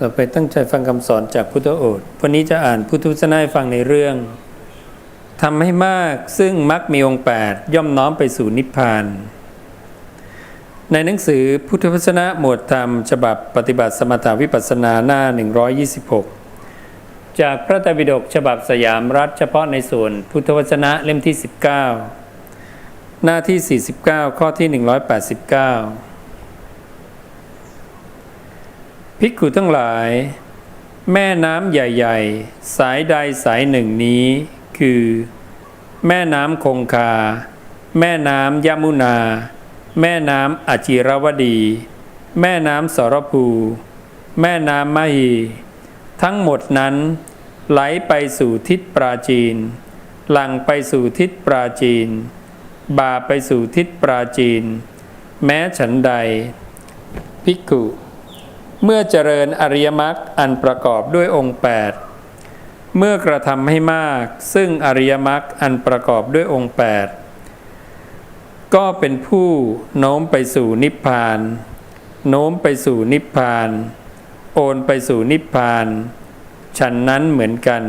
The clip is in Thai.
ต่อไปตั้งใจฟังคำสอนจากพุทธโอษฐ์วันนี้จะอ่านพุทธวจนะให้ฟังในเรื่องทำให้มากซึ่งมักมีองค์ 8 ย่อมน้อมไปสู่นิพพาน ในหนังสือพุทธวจนะหมวดธรรม ฉบับปฏิบัติสมถาวิปัสสนาหน้า 126 จากพระไตรปิฎกฉบับสยามรัฐเฉพาะในส่วนพุทธวจนะเล่มที่ 19 หน้าที่ 49 ข้อที่ 189 ภิกขุทั้งหลาย แม่น้ำใหญ่ ๆ สายใดสายหนึ่งนี้ คือ แม่น้ำคงคา แม่น้ำยมุนา แม่น้ำอจิรวดี แม่น้ำสรภู แม่น้ำมหีทั้งหมดนั้นไหลไปสู่ทิศปราจีน หลังไปสู่ทิศปราจีน บ่าไปสู่ทิศปราจีน แม้ฉันใด ภิกขุ เมื่อเจริญอริยมรรคอันประกอบด้วยองค์ 8 เมื่อกระทำให้มาก ซึ่งอริยมรรคอันประกอบด้วยองค์ 8 ก็เป็นผู้โน้มไปสู่นิพพาน โน้มไปสู่นิพพาน โอนไปสู่นิพพาน ฉันนั้นเหมือนกัน